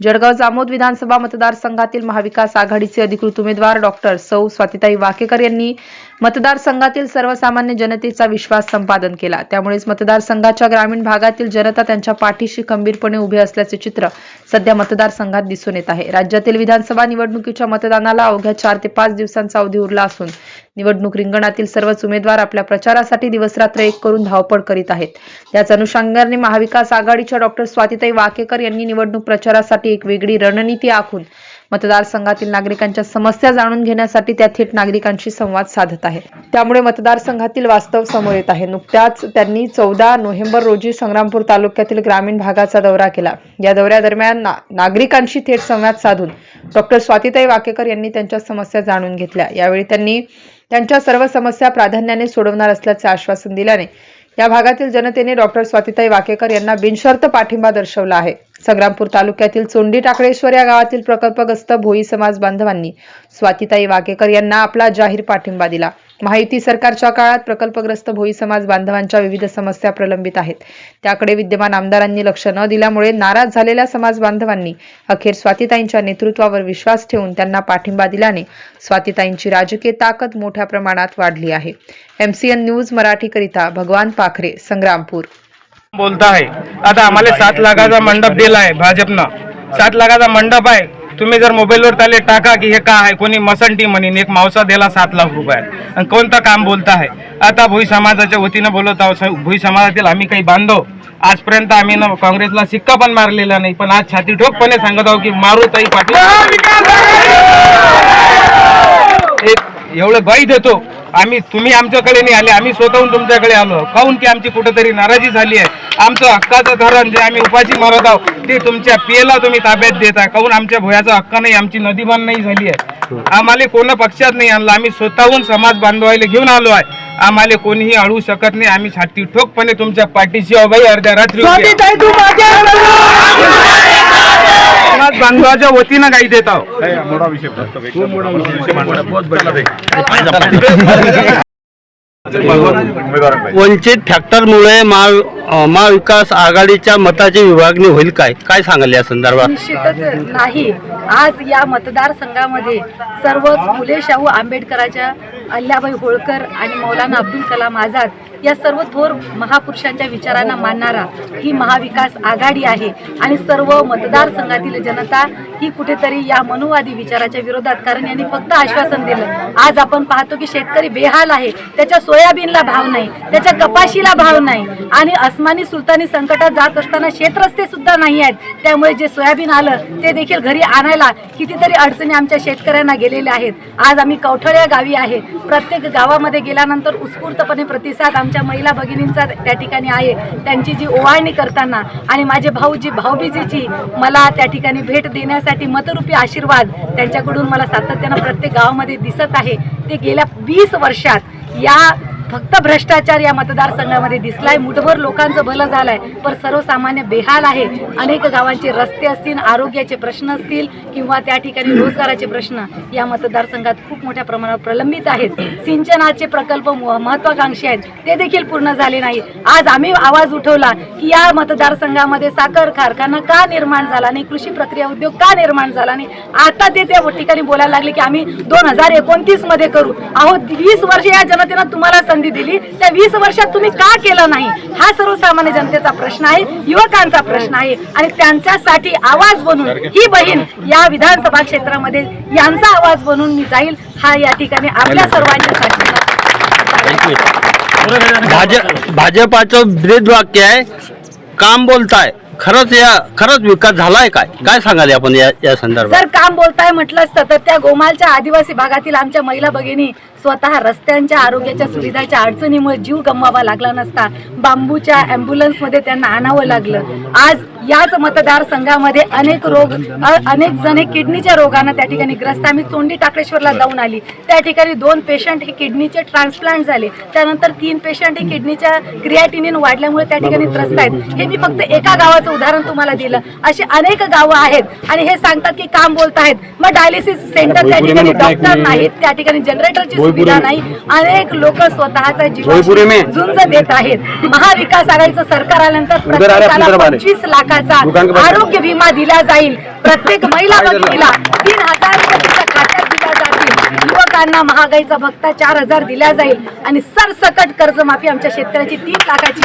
जळगाव जामोद विधानसभा मतदारसंघातील महाविकास आघाडीचे अधिकृत उमेदवार डॉक्टर सौ स्वातिताई वाकेकर यांनी मतदारसंघातील सर्वसामान्य जनतेचा विश्वास संपादन केला. त्यामुळेच मतदारसंघाच्या ग्रामीण भागातील जनता त्यांच्या पाठीशी खंबीरपणे उभे असल्याचे चित्र सध्या मतदारसंघात दिसून येत आहे. राज्यातील विधानसभा निवडणुकीच्या मतदानाला अवघ्या चार ते पाच दिवसांचा अवधी उरला असून निवडणूक रिंगणातील सर्वच उमेदवार आपल्या प्रचारासाठी दिवसरात्र एक करून धावपळ करीत आहेत. त्याच अनुषंगाने महाविकास आघाडीच्या डॉक्टर स्वातिताई वाकेकर यांनी निवडणूक प्रचारासाठी एक वेगळी रणनीती आखून मतदारसंघातील नागरिकांच्या समस्या जाणून घेण्यासाठी त्या थेट नागरिकांशी संवाद साधत आहे त्यामुळे मतदारसंघातील वास्तव समोर येत आहे. नुकत्याच त्यांनी चौदा नोव्हेंबर रोजी संग्रामपूर तालुक्यातील ग्रामीण भागाचा दौरा केला. या दौऱ्यादरम्यान ना- नागरिकांशी थेट संवाद साधून डॉक्टर स्वातिताई वाकेकर यांनी त्यांच्या समस्या जाणून घेतल्या. यावेळी त्यांनी त्यांच्या सर्व समस्या प्राधान्याने सोडवणार असल्याचे आश्वासन दिल्याने या भागातील जनतेने डॉक्टर स्वातिताई वाकेकर यांना बिनशर्त पाठिंबा दर्शवला आहे. संग्रामपूर तालुक्यातील चोंडी टाकळेश्वर या गावातील प्रकल्पग्रस्त भोई समाज बांधवांनी स्वातिताई वाकेकर यांना आपला जाहीर पाठिंबा दिला. महायुती सरकारच्या काळात प्रकल्पग्रस्त भोई समाज बांधवांच्या विविध समस्या प्रलंबित आहेत. त्याकडे विद्यमान आमदारांनी लक्ष न दिल्यामुळे नाराज झालेल्या समाज बांधवांनी अखेर स्वातिताईंच्या नेतृत्वावर विश्वास ठेवून त्यांना पाठिंबा दिल्याने स्वातिताईंची राजकीय ताकद मोठ्या प्रमाणात वाढली आहे. एमसीएन न्यूज मराठीकरिता भगवान पाखरे संग्रामपूर. बोलता आहे. आता आम्हाला सात लाखाचा मंडप दिला आहे भाजपनं. सात लाखाचा मंडप आहे. तुम्ही जर मोबाईलवर त्याले टाका की हे का आहे? कोणी मसंटी म्हणीन एक मावसा दिला सात लाख रुपयात. आणि कोणतं काम बोलता आहे? आता भुई समाजाच्या वतीनं बोलत आहोत. भुई समाजातील आम्ही काही बांधव. आजपर्यंत आम्ही ना काँग्रेसला सिक्का पण मारलेला नाही. पण आज छाती ठोकपणे सांगत आहोत की मारू ताई पाटील एक एवढं बाई देतो. आम्ही तुम्ही आमच्याकडे नाही आले आम्ही स्वतःहून तुमच्याकडे आलो. काहून की आमची कुठेतरी नाराजी झाली आहे? आमचं हक्काचं धरण जे आम्ही उपाशी मारत आहोत ते तुमच्या पियेला तुम्ही ताब्यात देता काहून आमच्या भोयाचा हक्क नाही आमची नदीबान नाही झाली आहे? आम्हाला कोणा पक्षात नाही आणलं. आम्ही स्वतःहून समाज बांधवायला घेऊन आलो आहे. आम्हाला कोणीही अडवू शकत नाही. आम्ही छाती ठोकपणे तुमच्या पाठीशी आहो अर्ध्या रात्री समाज बांधवाच्या वतीनं काही देत आहोत. वंचित फॅक्टरमुळे महा महाविकास आघाडीच्या मताची विभागणी होईल काय? काय सांगाल या संदर्भात? निश्चितच नाही. आज या मतदारसंघामध्ये सर्वच फुले शाहू आंबेडकराच्या अल्लाबाई होळकर आणि मौलाना अब्दुल कलाम आझाद या सर्व थोर महापुरुषांच्या विचारांना मानणारा ही महाविकास आघाडी आहे. आणि सर्व मतदारसंघातील जनता ही कुठेतरी या मनुवादी विचाराच्या विरोधात कारण यांनी फक्त आश्वासन दिलं. आज आपण पाहतो की शेतकरी बेहाल आहे. त्याच्या सोयाबीनला भाव नाही त्याच्या कपाशीला भाव नाही. आणि अस्मानी सुलतानी संकटात जात असताना शेतरस्ते सुद्धा नाही आहेत. त्यामुळे जे सोयाबीन आलं ते देखील घरी आणायला कितीतरी अडचणी आमच्या शेतकऱ्यांना गेलेल्या आहेत. आज आम्ही कवठळ या गावी आहे. प्रत्येक गावामध्ये गेल्यानंतर उत्स्फूर्तपणे प्रतिसाद आमच्या महिला भगिनींचा त्या ठिकाणी आहे त्यांची जी ओवाळणी करताना आणि माझे भाऊ जी भाऊबीजीची मला त्या ठिकाणी भेट देण्यासाठी मतरूपी आशीर्वाद त्यांच्याकडून मला सातत्यानं प्रत्येक गावामध्ये दिसत आहे. ते गेल्या वीस वर्षात या फक्त भ्रष्टाचार या मतदारसंघामध्ये दिसलाय. मुठभर लोकांचं भलं झालंय पण सर्वसामान्य बेहाल आहे. अनेक गावांचे रस्ते असतील आरोग्याचे प्रश्न असतील किंवा त्या ठिकाणी रोजगाराचे प्रश्न या मतदारसंघात खूप मोठ्या प्रमाणावर प्रलंबित आहेत. सिंचनाचे प्रकल्प म- महत्वाकांक्षी आहेत. ते देखील पूर्ण झाले नाही आज आम्ही आवाज उठवला की या मतदारसंघामध्ये साखर कारखाना का निर्माण झाला नाही? कृषी प्रक्रिया उद्योग का निर्माण झाला नाही? आता ते त्या ठिकाणी बोलायला लागले की आम्ही दोन हजार एकोणतीसमध्ये करू. अहो वीस वर्ष या जनतेनं तुम्हाला संधी दिली. त्या वीस वर्षात तुम्ही का केलं नाही? हा सर्वसामान्य जनतेचा प्रश्न आहे युवकांचा प्रश्न आहे. आणि त्यांच्यासाठी आवाज बनून ही बहीण या विधानसभा क्षेत्रामध्ये यांचा आवाज बनून मी जाईल हा या ठिकाणी आपल्या सर्वांच्या भाजप भाजपाचं ब्रीद वाक्य आहे काम बोलताय. खरंच या खरंच विकास झालाय काय? काय सांगाल आपण या या संदर्भात? जर काम बोलताय म्हटलं असतं तर त्या गोमालच्या आदिवासी भागातील आमच्या महिला भगिनी स्वतः रस्त्यांच्या आरोग्याच्या सुविधाच्या अडचणीमुळे जीव गमवावा लागला नसता. बांबूच्या अँब्युलन्समध्ये त्यांना आणावं लागलं. आज याच मतदारसंघामध्ये अनेक रोग अनेक जण किडनीच्या रोगानं त्या ठिकाणी ग्रस्त. आम्ही चोंडी टाकळेश्वरला जाऊन आली. त्या ठिकाणी दोन पेशंट हे किडनीचे ट्रान्सप्लांट झाले. त्यानंतर तीन पेशंट हे किडनीच्या क्रियाटिनिन वाढल्यामुळे त्या ठिकाणी त्रस्त आहेत. हे मी फक्त एका गावाचं उदाहरण तुम्हाला दिलं. अशी अनेक गावं आहेत आणि हे सांगतात की काम बोलत आहेत. मग डायलिसिस सेंटर त्या ठिकाणी डॉक्टर नाहीत. त्या ठिकाणी जनरेटरची सुविधा नाही. अनेक लोक स्वतःचा जीव झुंज देत आहेत. महाविकास आघाडीचं सरकार आल्यानंतर प्रत्येकाला पंचवीस लाखाचा आरोग्य विमा दिला जाईल. प्रत्येक महिला भगिनीला तीन हजार रुपये खात्यात दिल्या जातील. युवकांना महागाईचा भत्ता चार हजार दिला जाईल. आणि सरसकट कर्जमाफी आमच्या शेतकऱ्याची तीन लाखाची